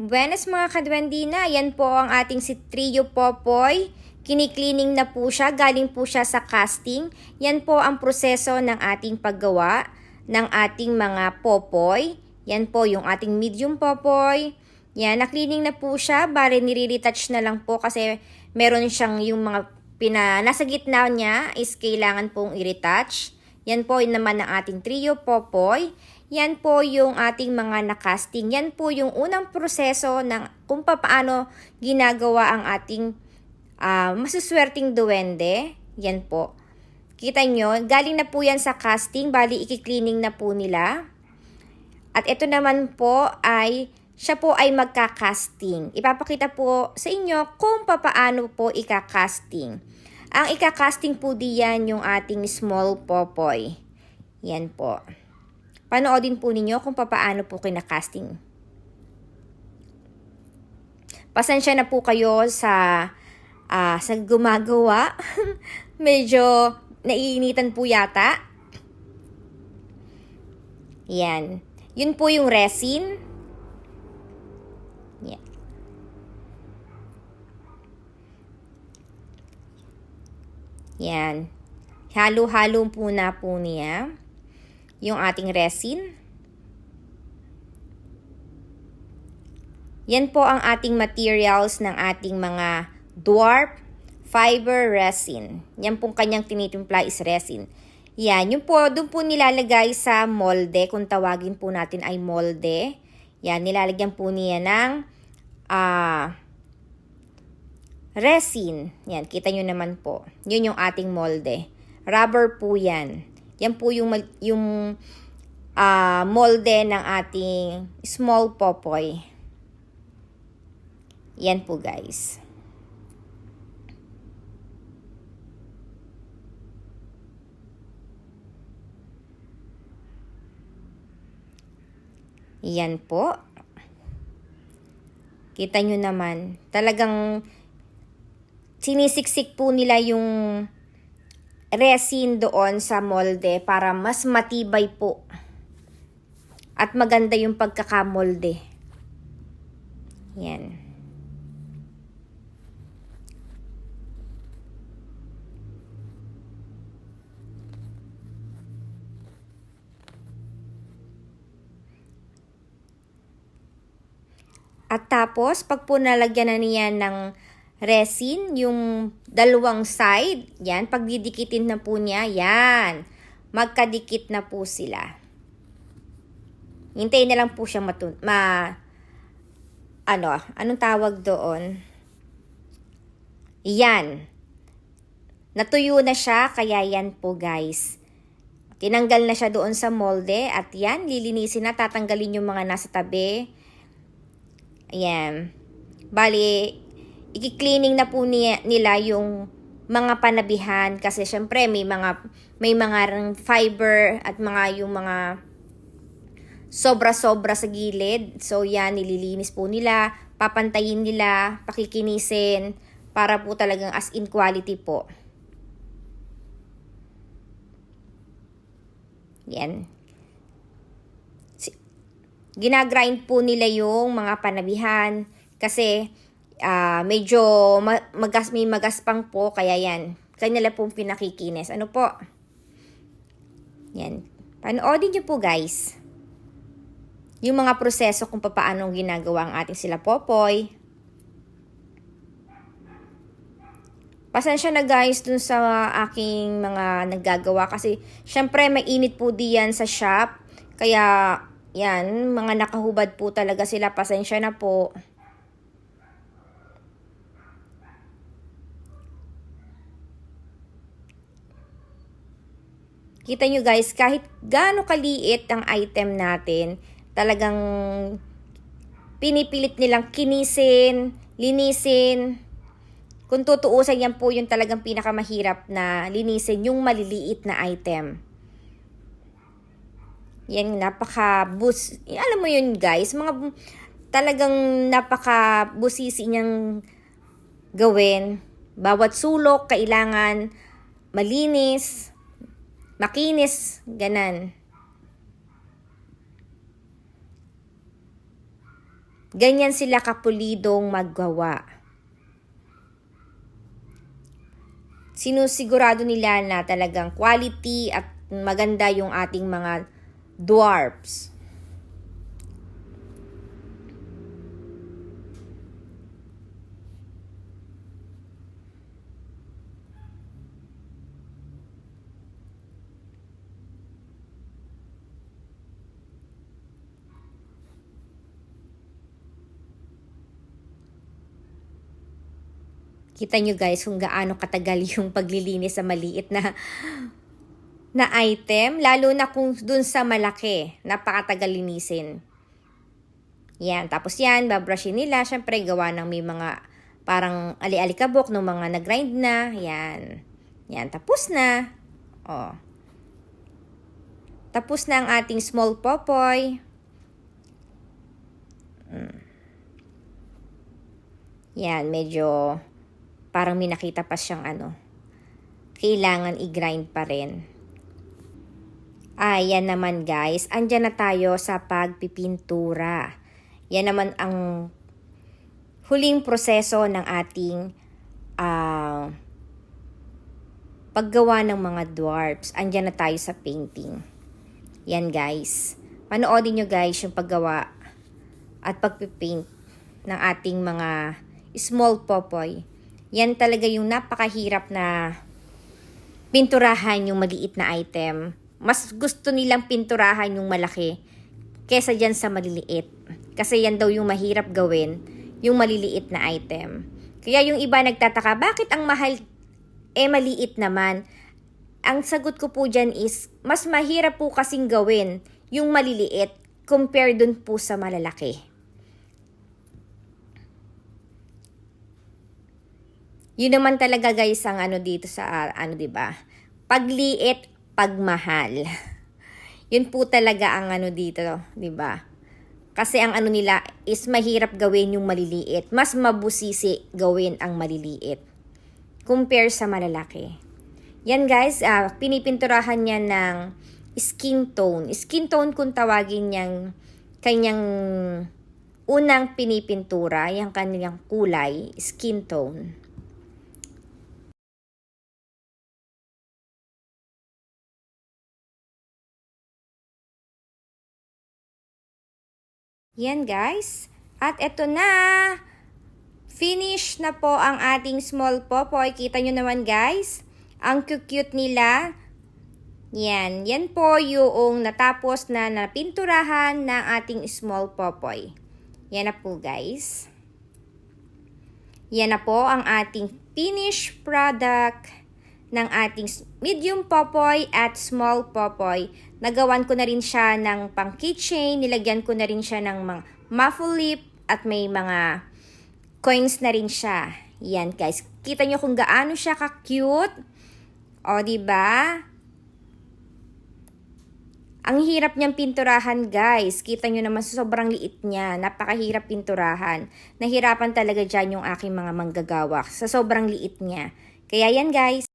Buenas mga kadwendina, yan po ang ating si Trio Popoy. Kiniklining na po siya, galing po siya sa casting. Yan po ang proseso ng ating paggawa ng ating mga popoy. Yan po yung ating medium popoy. Yan, na-cleaning na po siya, bale nire-retouch na lang po kasi meron siyang yung mga pina, nasa gitna niya is kailangan pong i-retouch. Yan po yun naman ang ating trio popoy. Yan po yung ating mga nakasting. Yan po yung unang proseso ng kung paano ginagawa ang ating uh, masuswerting duwende. Yan po. Kita nyo, galing na po yan sa casting, bali ikikleaning na po nila. At ito naman po ay, siya po ay magka-casting. Ipapakita po sa inyo kung paano po ika-casting. Ang ika-casting po diyan yung ating small popoy. Yan po. Panoodin po ninyo kung paano po kinakasting. Pasensya na po kayo sa uh, sa gumagawa. Medyo naiinitan po yata. Yan. Yun po yung resin. Yan. Yan. Halo-halo po na po niya yung ating resin. Yan po ang ating materials ng ating mga dwarf fiber resin. Yan pong kanyang tinitimpla is resin. Yan, yung po, doon po nilalagay sa molde, kung tawagin po natin ay molde. Yan, nilalagyan po niya ng uh, resin. Yan, kita nyo naman po. Yun yung ating molde. Rubber po yan. Yan po yung, yung uh, molde ng ating small popoy. Yan po guys. Yan po. Kita nyo naman, talagang sinisiksik po nila yung resin doon sa molde para mas matibay po. At maganda yung pagkakamolde. Yan. At tapos, pag po nalagyan na niya ng resin, yung dalawang side, yan, pag didikitin na po niya, yan, magkadikit na po sila. Hintayin na lang po siya matun ma ano, anong tawag doon? Yan. Natuyo na siya, kaya yan po guys. Tinanggal na siya doon sa molde at yan, lilinisin na, tatanggalin yung mga nasa tabi. Ayan. Bali, i-cleaning na po niya, nila yung mga panabihan kasi syempre may mga may mga fiber at mga yung mga sobra-sobra sa gilid. So yan, nililinis po nila, papantayin nila, pakikinisin para po talagang as in quality po. Yan. Ginagrind po nila yung mga panabihan kasi uh, medyo magas, may magaspang po, kaya yan. Kanila pong pinakikinis. Ano po? Yan. Panoodin nyo po guys. Yung mga proseso kung paano ginagawa ang ating sila popoy. Pasensya na guys dun sa aking mga naggagawa kasi syempre may init po diyan sa shop. Kaya yan, mga nakahubad po talaga sila. Pasensya na po. Kita nyo guys, kahit gaano kaliit ang item natin, talagang pinipilit nilang kinisin, linisin. Kung tutuusan yan po yung talagang pinakamahirap na linisin, yung maliliit na item. Yan, napaka-bus. Alam mo yun guys, mga talagang napaka-busisi niyang gawin. Bawat sulok, kailangan malinis, makinis, ganan. Ganyan sila kapulidong maggawa. Sinusigurado nila na talagang quality at maganda yung ating mga dwarfs. Kita nyo guys kung gaano katagal yung paglilinis sa maliit na na item, lalo na kung dun sa malaki, napakatagal linisin. Yan, tapos yan, babrushin nila, syempre gawa ng may mga parang ali-alikabok ng mga nag-grind na, yan. Yan, tapos na. Oh. Tapos na ang ating small popoy. Mm. Yan, medyo parang may nakita pa siyang ano. Kailangan i-grind pa rin. Ayan naman guys, andyan na tayo sa pagpipintura. Yan naman ang huling proseso ng ating ah, paggawa ng mga dwarfs. Andyan na tayo sa painting. Yan guys. Panoodin nyo guys yung paggawa at pagpipaint ng ating mga small popoy. Yan talaga yung napakahirap na pinturahan yung maliit na item. Mas gusto nilang pinturahan yung malaki kesa dyan sa maliliit. Kasi yan daw yung mahirap gawin, yung maliliit na item. Kaya yung iba nagtataka, bakit ang mahal eh maliit naman? Ang sagot ko po dyan is, mas mahirap po kasing gawin yung maliliit compare dun po sa malalaki. Yun naman talaga guys ang ano dito sa ah, ano 'di ba? Pagliit, pagmahal. Yun po talaga ang ano dito, 'di ba? Kasi ang ano nila is mahirap gawin yung maliliit. Mas mabusisi gawin ang maliliit. Compare sa malalaki. Yan guys, ah, pinipinturahan niya ng skin tone. Skin tone kung tawagin niyang kanyang unang pinipintura, yung kanyang kulay, skin tone. Yan guys. At eto na. Finish na po ang ating small popoy. Kita nyo naman guys. Ang cute nila. Yan. Yan po yung natapos na napinturahan ng ating small popoy. Yan na po guys. Yan na po ang ating finished product ng ating medium popoy at small popoy. Nagawan ko na rin siya ng pang keychain, nilagyan ko na rin siya ng mga muffle lip at may mga coins na rin siya. Yan guys, kita nyo kung gaano siya ka-cute. O, ba? Ang hirap niyang pinturahan, guys. Kita nyo naman sobrang liit niya. Napakahirap pinturahan. Nahirapan talaga dyan yung aking mga manggagawa sa sobrang liit niya. Kaya yan, guys.